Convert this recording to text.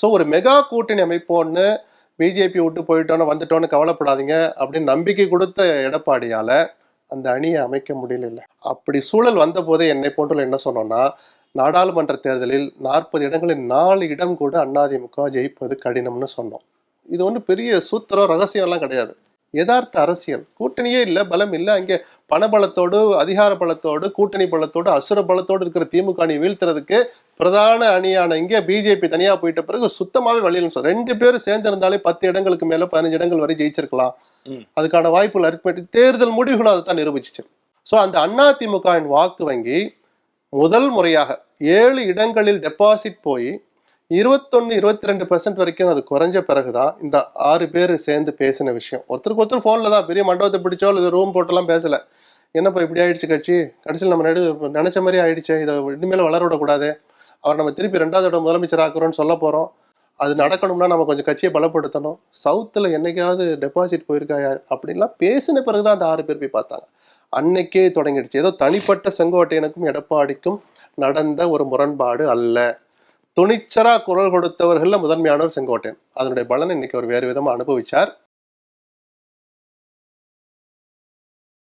So ஒரு mega கூட்டணி அமைப்போன்னு BJP விட்டு போயிட்டோன்னு வந்துட்டோன்னு கவலைப்படாதீங்க அப்படின்னு நம்பிக்கை கொடுத்த எடப்பாடியால் அந்த அணியை அமைக்க முடியல அப்படி சூழல் வந்தபோதே என்னை போன்ற என்ன சொன்னோன்னா நாடாளுமன்ற தேர்தலில் நாற்பது இடங்களில் நாலு இடம் கூட அண்ணாதிமுக ஜெயிப்பது கடினம்னு சொன்னோம். இது ஒன்றும் பெரிய சூத்திரம் ரகசியம்லாம் கிடையாது. யதார்த்த அரசியல். கூட்டணியே இல்லை பலம் இல்லை அங்கே பணபலத்தோடு அதிகார பலத்தோடு கூட்டணி பலத்தோடு அசுர பலத்தோடு இருக்கிற திமுக அணி வீழ்த்துறதுக்கு பிரதான அணியான இங்கே பிஜேபி தனியா போயிட்ட பிறகு சுத்தமாவே வழியில் சொல்ல ரெண்டு பேரும் சேர்ந்து இருந்தாலே பத்து இடங்களுக்கு மேல பதினஞ்சு இடங்கள் வரை ஜெயிச்சிருக்கலாம். அதுக்கான வாய்ப்புகள் அற்பட்டு தேர்தல் முடிவுகளும் அதை தான் நிரூபிச்சிச்சு. ஸோ அந்த அதிமுகவின் வாக்கு வங்கி முதல் முறையாக ஏழு இடங்களில் டெபாசிட் போய் இருபத்தொன்னு இருபத்தி ரெண்டு பர்சன்ட் வரைக்கும் அது குறைஞ்ச பிறகுதான் இந்த ஆறு பேர் சேர்ந்து பேசின விஷயம். ஒருத்தருக்கு ஒருத்தர் ஃபோனில் தான் பெரிய மண்டபத்தை பிடிச்சோ இல்லை ரூம் போட்டெல்லாம் பேசல. என்னப்பா இப்படி ஆயிடுச்சு கட்சி? கடைசியில் நம்ம நடு நினைச்ச மாதிரி ஆயிடுச்சு. இதை இனிமேல் வளர விடக்கூடாது அவர் நம்ம திருப்பி ரெண்டாவது இடம் முதலமைச்சர் ஆக்குறோம்னு சொல்ல போகிறோம் அது நடக்கணும்னா நம்ம கொஞ்சம் கட்சியை பலப்படுத்தணும். சவுத்தில் என்னைக்காவது டெபாசிட் போயிருக்கா அப்படின்லாம் பேசின பிறகு தான் அந்த ஆறு பேர் போய் பார்த்தாங்க. அன்னைக்கே தொடங்கிடுச்சு. ஏதோ தனிப்பட்ட செங்கோட்டையனுக்கும் எடப்பாடிக்கும் நடந்த ஒரு முரண்பாடு அல்ல. துணிச்சரா குரல் கொடுத்தவர்களில் முதன்மையானவர் செங்கோட்டையன். அதனுடைய பலனை இன்னைக்கு அவர் வேறு விதமாக அனுபவிச்சார்.